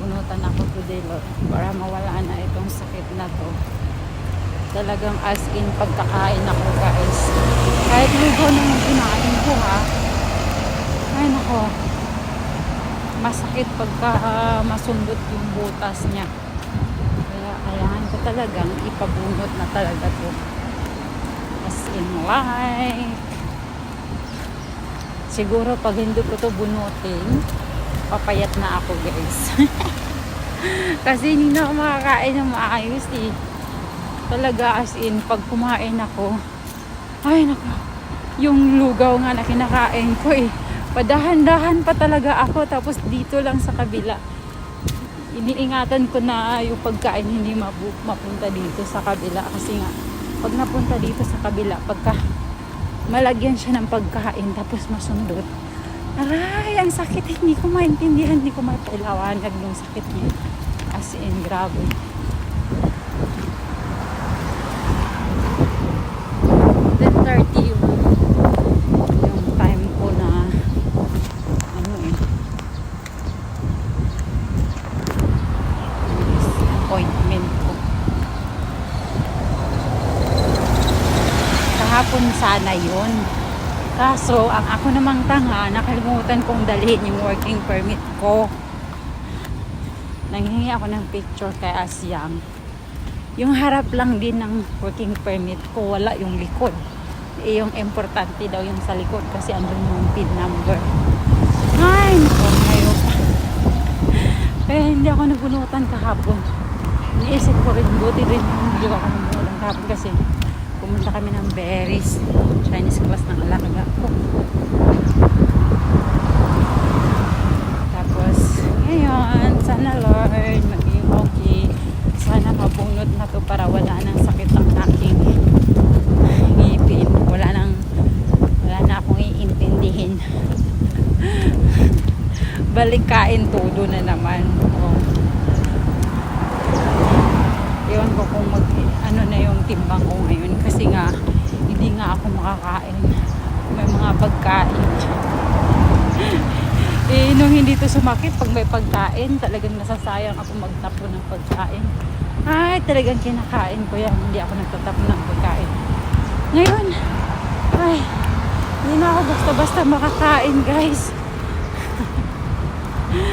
bunutan ako today, Lord, para mawala na itong sakit na to. Talagang as in pagkakain ako, guys. Kahit lugo naman kinain ko, ha. Ay, nako. Masakit pagka ah, masundot yung butas niya. Kaya kailangan ko talagang ipabunot na talaga to. As in like, siguro pag hindi ko to bunutin, papayat na ako guys. Kasi hindi na ako makakain ng maayos eh. Talaga as in, pag kumain ako, ay nako, yung lugaw nga na kinakain ko eh. Padahan-dahan pa talaga ako tapos dito lang sa kabila. Iniingatan ko na yung pagkain hindi mapunta dito sa kabila kasi nga pag napunta dito sa kabila pagka malagyan siya ng pagkain tapos masundot aray ang sakit. Hindi ko maintindihan. Hindi ko mapailawanag yung sakit niya. As in grabe. 10.30 yung, yung time ko na ano eh. Kahapon sana yun kaso ang ako namang tanga nakalimutan kong dalhin yung working permit ko. Nanghingi ako ng picture kay Asyang yung harap lang din ng working permit ko wala yung likod. Eh, yung importante daw yung sa likod kasi andun yung pin number. Ay naku ngayon kaya hindi ako nabunutan kahapon. Iniisip ko rin, buti rin hindi ako nabunutan kahapon kasi pumunta kami ng berries Chinese class ng alaga ko. Tapos ngayon sana Lord maging okay. Sana mabunot na to para wala nang sakit ang aking ngipin. Wala nang wala na akong iintindihin. Balik kain todo na naman. Oh. Ewan ko kung mag, ano na yung timbang ko ngayon. Kasi nga hindi nga ako makakain. May mga pagkain. Eh nung hindi to sumakit pag may pagkain talagang nasasayang ako magtapon ng pagkain. Ay talagang kinakain ko yan. Hindi ako nagtatapon ng pagkain. Ngayon ay hindi na ako basta basta makakain guys